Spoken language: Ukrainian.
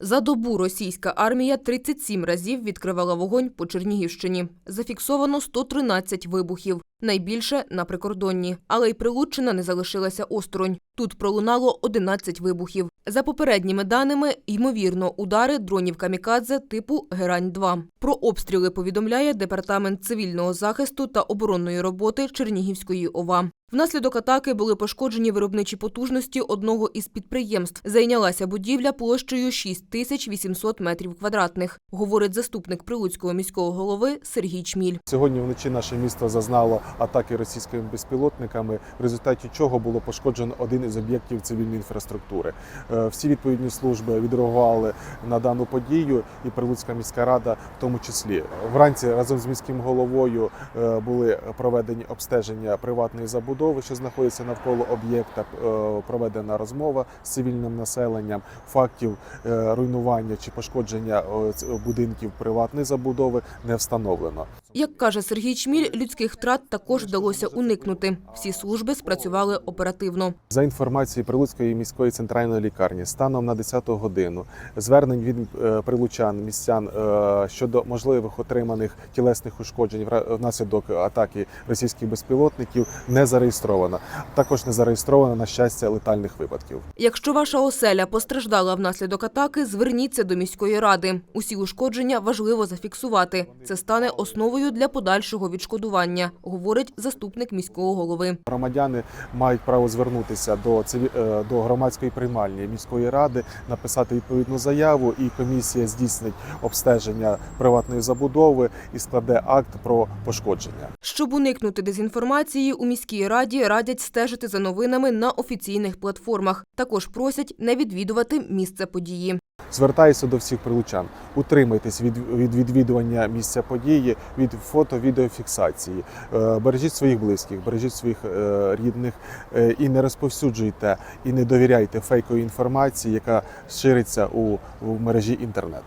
За добу російська армія 37 разів відкривала вогонь по Чернігівщині. Зафіксовано 113 вибухів. Найбільше на прикордонні. Але й Прилуччина не залишилася осторонь. Тут пролунало 11 вибухів. За попередніми даними, ймовірно, удари дронів камікадзе типу Герань-2. Про обстріли повідомляє Департамент цивільного захисту та оборонної роботи Чернігівської ОВА. Внаслідок атаки були пошкоджені виробничі потужності одного із підприємств. Зайнялася будівля площею 6800 метрів квадратних, говорить заступник Прилуцького міського голови Сергій Чміль. Сьогодні вночі наше місто зазнало атаки російськими безпілотниками, в результаті чого було пошкоджено один із об'єктів цивільної інфраструктури. Е, Всі відповідні служби відреагували на дану подію, і Прилуцька міська рада в тому числі. Вранці разом з міським головою е, були проведені обстеження приватної забудови, що знаходиться навколо об'єкта. Е, Проведена розмова з цивільним населенням, фактів е, руйнування чи пошкодження е, будинків приватної забудови не встановлено. Як каже Сергій Чміль, людських втрат також вдалося уникнути. Всі служби спрацювали оперативно. За інформацією Прилуцької міської центральної лікарні, станом на 10 годину звернень від е, прилучан містян е, щодо можливих отриманих тілесних ушкоджень внаслідок атаки російських безпілотників не зареєстровано. Також не зареєстровано на щастя летальних випадків. Якщо ваша оселя постраждала внаслідок атаки, зверніться до міської ради. Усі ушкодження важливо зафіксувати. Це стане основою для подальшого відшкодування, говорить заступник міського голови. Громадяни мають право звернутися до е, до громадської приймальні міської ради, написати відповідну заяву, і комісія здійснить обстеження приватної забудови і складе акт про пошкодження. Щоб уникнути дезінформації, у міській раді радять стежити за новинами на офіційних платформах. Також просять не відвідувати місце події. Звертаюся до всіх прилучан. Утримайтесь від, від відвідування місця події, від фото-відеофіксації. Е, Бережіть своїх близьких, бережіть своїх е, рідних е, і не розповсюджуйте і не довіряйте фейковій інформації, яка шириться у, у мережі інтернет.